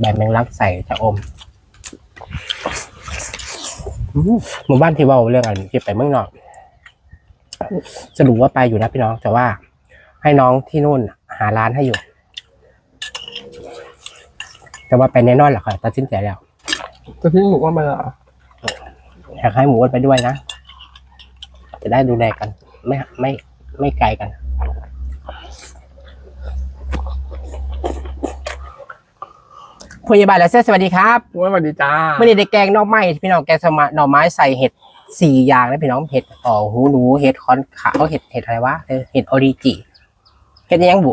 ใบแมงลักใส่ชะอมอืมหมู่บ้านที่เว่าเรื่องอันที่ไปเมืองนอกสรุปว่าไปอยู่นะพี่น้อง แต่ว่าให้น้องที่นู่นหาร้านให้อยู่ แต่ว่าไปแน่นอนแหละค่ะตัดสินใจแล้วจะทิ้งหมูว่ามาเหรออยากให้หมูอ้วนไปด้วยนะ จะได้ดูแลกัน ไม่ไม่ไม่ไกลกัน พยาบาลและเซสวัสดีครับว่าสวัสดีจ้าไม่ได้ได้แกงหน่อไม้พี่น้องแกงสมะหน่อไม้ใส่เห็ดสี่อย่างนะพี่น้องเห็ดต่อหูหนูเห็ดคอนขาวเห็ดเห็ดอะไรวะเออเห็ดออริจิเห็ดยังบุ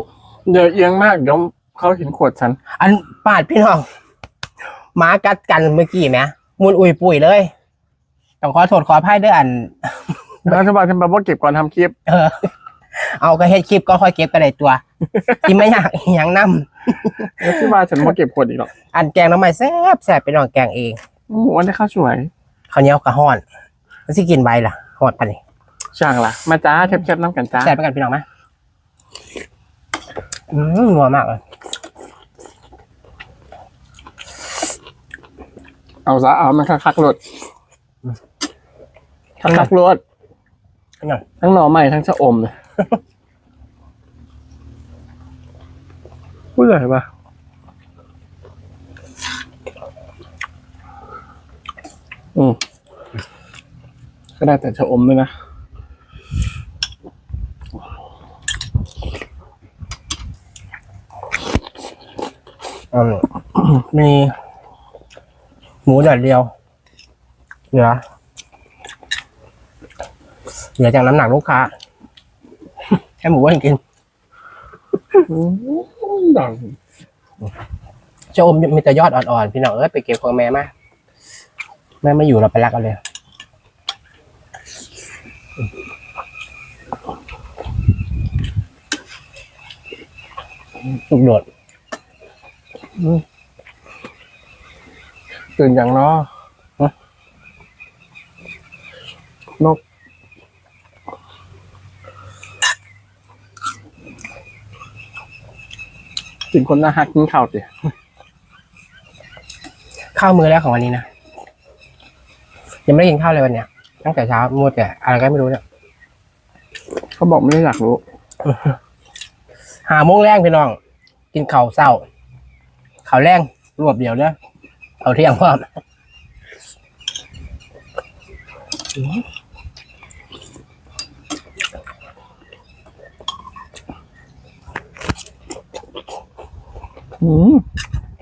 เดี๋ยวเอียงมากเดี๋ยวเขาเห็นขวดฉัน อันปาดพี่น้องหมากัดกันเมื่อกี้ไหมมุนอุยปุยเลยต้องขอโทษขออภัยด้วยอันรัฐบาลฉันบอกว่าเก็บก่อนทำคลิป เออ เอาก็เฮ็ดคลิปก็ค่อยเก็บกันในตัวที่ไม่อยากอหย่า งนํรัฐบาลฉันมาเก็บขวดอีกหรอกอันแกงน้ำมันแซ่บแซ่บไปน้องแกงเองหมูอ้วันได้ข้าวสวยข้าวเหนียวกะฮ้อนแล้วสิกินใบล่ะฮอดปะนี่ช่างล่ะ มาจ้าแคบๆน้ำกันจ้าแซ่บไปกันพี่น้องไหมอืมนัวมากเลยเอาซะเอามันคักๆรถคักๆรถนั่นทั้งหน่อใหม่ทั้งชะอมเลย พูดเลยปะอืมก็ได้แต่ชะอมด้วยนะอืมมี หมูแดดเดียว เหลือเหลือจากน้ำหนักลูกค้าแค่หมูอ้วนกิน ดังโจมมีแต่ยอดอ่อนๆพี่น้องเอ้ยไปเก็บของแม่มาแม่ไม่อยู่เราไปรักกันเลยลูกโดดตื่นอย่างเนาะนก ถึงคนน่าฮักกินข้าวดิข้าวมือแรกของวันนี้นะยังไม่ได้กินข้าวเลยวันเนี้ยตั้งแต่เช้ามัวแต่อะไรก็ไม่รู้เนี่ยเขาบอกไม่ได้อยากรู้หาโมงแรงพี่น้อง กินข้าวเศร้าข้าวแรงรวบเดียวเนอะเอาเที่ยงพร้อม อืม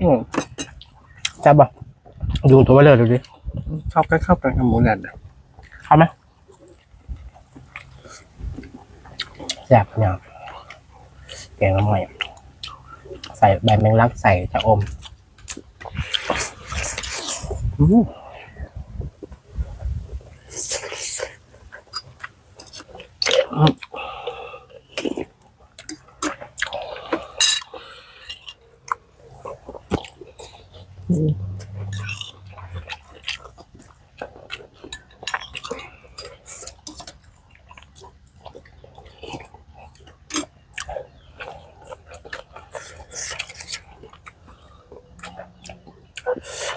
อืมจับบ่ดูตัวไปเลยดูดิชอบใกล้เข้ากันกับหมูแดดอะเข้าไหมแซ่บเนี่ยแกงน้ำมันใส่ใบแมงลักใส่ชะอมอืม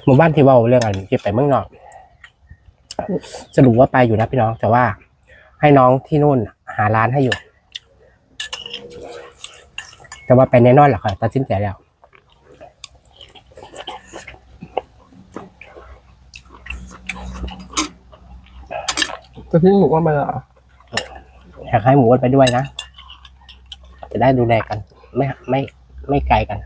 หมู่บ้านที่เว่าเรื่องอันที่ไปเมืองนอกสรุปว่าไปอยู่นะพี่น้อง แต่ว่าให้น้องที่นู่นหาร้านให้อยู่ แต่ว่าไปแน่นอนแหละค่ะตัดสินใจแล้วจะทิ้งหมูว่ามาเหรออยากให้หมูอ้วนไปด้วยนะ จะได้ดูแลกัน ไม่ไม่ไม่ไกลกัน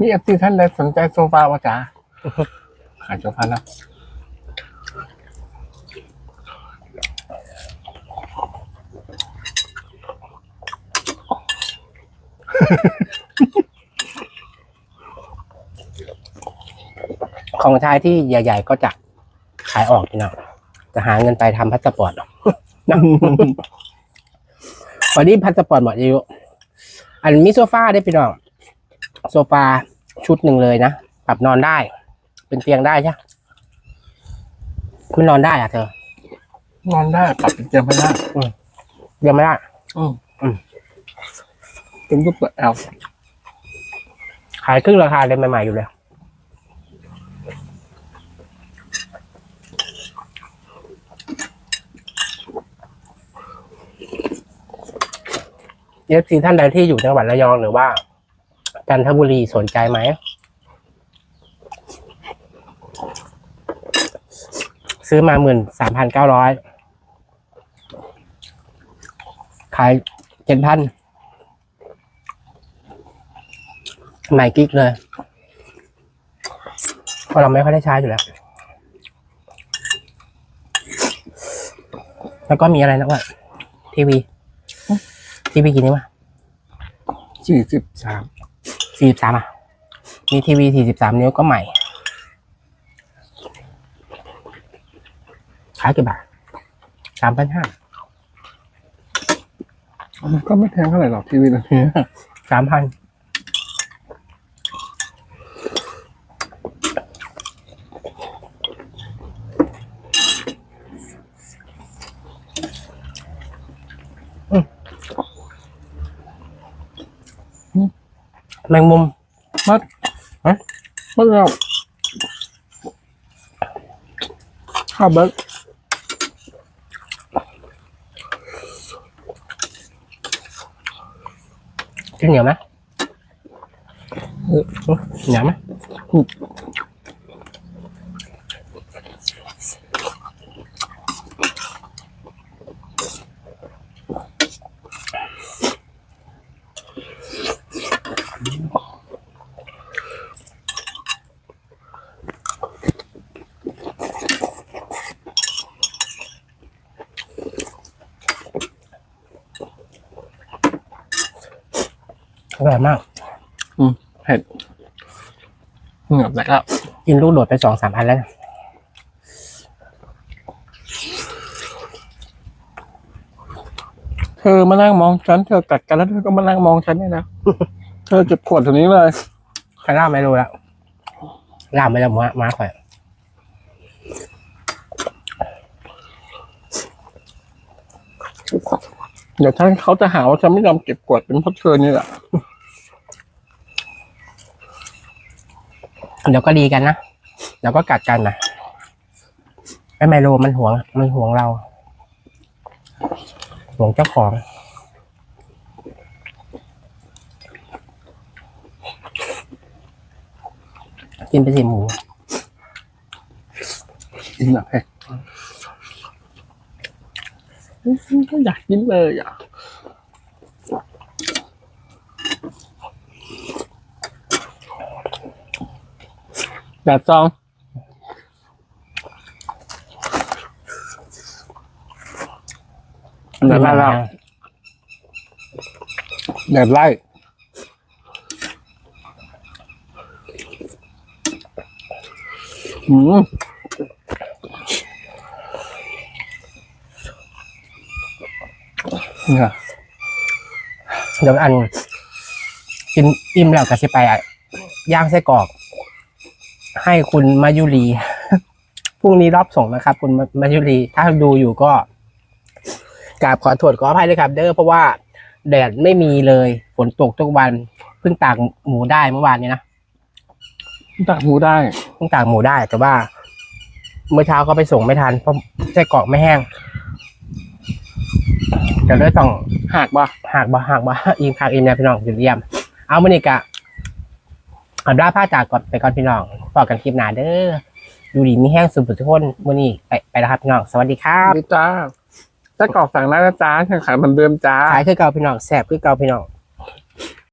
มีเอฟซีท่านใดสนใจโซฟาวะจ๊ะขายโซฟาแล้วของชายที่ใหญ่ ๆ ก็จะขายออกพี่น้องจะหาเงินไปทำพาสปอร์ต นะวันนี้พาสปอร์ตหมดอายุ อันมีโซฟาได้วยพี่น้องโซฟาชุดหนึ่งเลยนะปรับนอนได้ เป็นเตียงได้ใช่ไหมมันนอนได้อะเธอ นอนได้ปรับเป็นเตียงไม่ได้ยังไม่ได้อืมอืมเป็นรูปแบบแอลขายครึ่งราคาเลยใหม่ๆอยู่เลย เอฟซีท่านใดที่อยู่จังหวัดระยองหรือว่าจันทบุรีสนใจไหมซื้อมาหมื่นสามพันเก้าร้อยขายเจ็ดพันใหม่กิ๊กเลยเพราะเราไม่ค่อยได้ใช้อยู่แล้ว แล้วก็มีอะไรนะว่าทีวี ทีวีกี่นิ้วอะสี่สิบสามสี่สิบสามอะมีทีวีสี่สิบสามนิ้วก็ใหม่ ขายกี่บาทสามพันห้าก็ไม่แพงเท่าไหร่หรอกทีวีตัวนี้สามพัน แมงมุมมัดฮะมัดเราข้าวเบิร์กกินเหนียวไหมเหนียวไหม อร่อยมาก อืมเผ็ดเหงือบแตกแล้วกินลูกโดดไปสองสามอันแล้วนะเธอมานั่งมองฉันเธอกัดกันแล้วเธอก็มานั่งมองฉันเนี่ยนะเธอเก็บขวดตรงนี้เลยใครล่าไม่รู้แล้วล่าไม่แล้วมามาข่อย เดี๋ยวท่านเขาจะหาว่าฉันไม่ยอมเก็บขวดเป็นเพราะเธอนี่แหละเดี๋ยวก็ดีกันนะเดี๋ยวก็กัดกันนะไอ้ไมโลมันหวง มันหวงเราหวงเจ้าของ กินไปสิหมู กินอะเผ็ด ก็อยากกินเลยอะแบบซองเดือดไล่แล้วเดือดไล่อืม เนี่ยเดี๋ยวอัน กินอิ่มแล้วก็สิไปอะย่างไส้กรอก ให้คุณมายุรีพรุ่งนี้รอบส่งนะครับ คุณมายุรีถ้าดูอยู่ก็กราบขอโทษขออภัยด้วยครับ เด้อเพราะว่าแดดไม่มีเลยฝนตกทุกวันเพิ่งตากหมูได้เมื่อวานนี้นะตักหมูได้เพิ่งตากหมูได้แต่ว่า เมื่อเช้าก็ไปส่งไม่ทันเพราะไส้กรอกไม่แห้ง เดี๋ยวเลยต้องหักปะหากบ่หากบ่อีมหากอีมเนี่ยพี่น้องอยู่เยี่ยม เอามือนี้กะอับราผ้าจากก่อนไปก่อนพี่น้องต่อกันคลิปหน้าเด้อดูดีมีแห้งสุดทุกคนมือนี้ไปไปแล้วครับพี่น้องสวัสดีครับดีจ้าถ้ากรอกสั่งได้นะจ้าแข่งขันเหมือนเดิมจ้าขายคือเก่าพี่น้องแสบคือเก่าพี่น้อง